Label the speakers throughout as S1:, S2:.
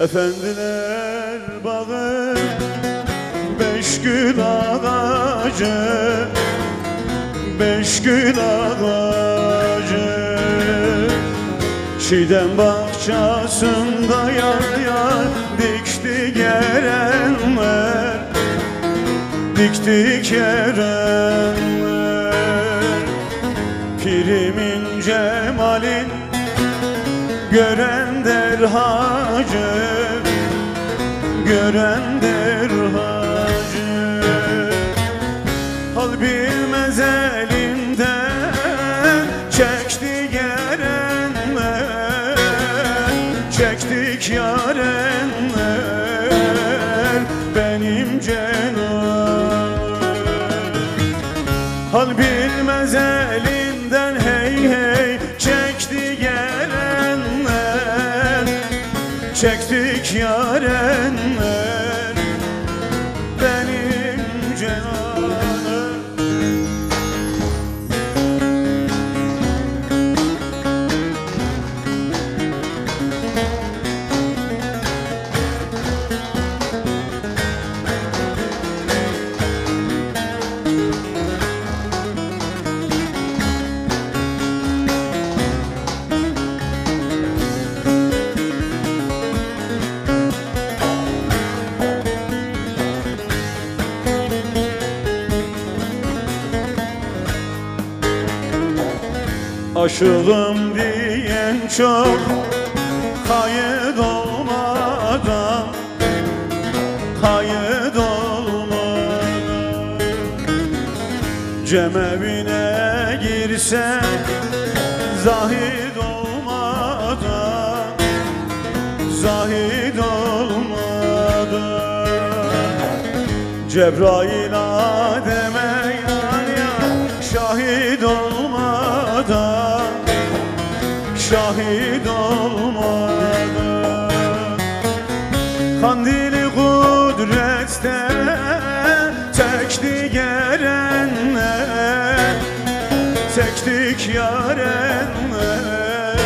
S1: Efendiler bağı Beş gül ağacı Beş gül ağacı. Çiğdem bahçesinde yar yar Dikti gelenler Dikti gelenler. Pirimin cemalin Gören der hacı Gören der hacı Hal bilmez elinden Çekti gelenler Çektik yarenler Benim cenab Hal bilmez elinden hey hey Çektik yarenler Aşığım diyen çok Kayıt olmadan Kayıt olmadan. Cemevine girse Zahid olmadan Zahid olmadan. Cebrail Adem'e Şahit olmadan Kandili kudrette Tekti gelenler Tektik yarenler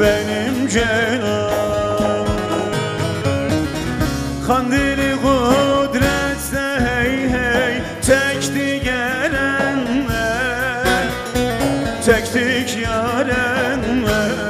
S1: Benim cenab Kandili Tektik yarenler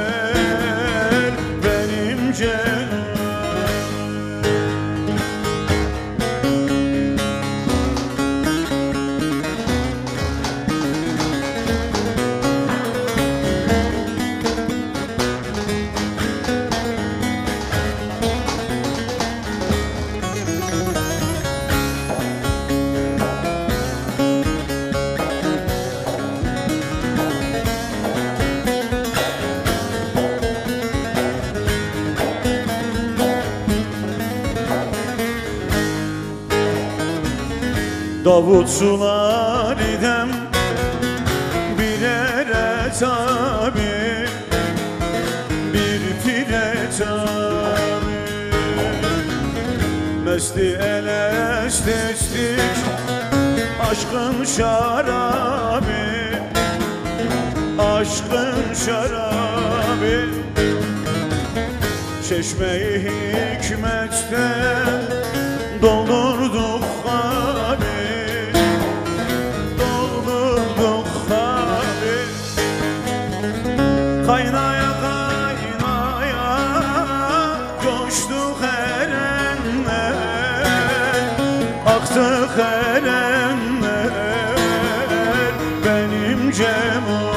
S1: Davut sular idem Birere tabi Bir pire tabi Mesti elestestik Aşkın şarabi Aşkın şarabi Çeşmeyi hikmetten Kaynaya kaynaya coştuk erenler Aktık erenler benim cemalim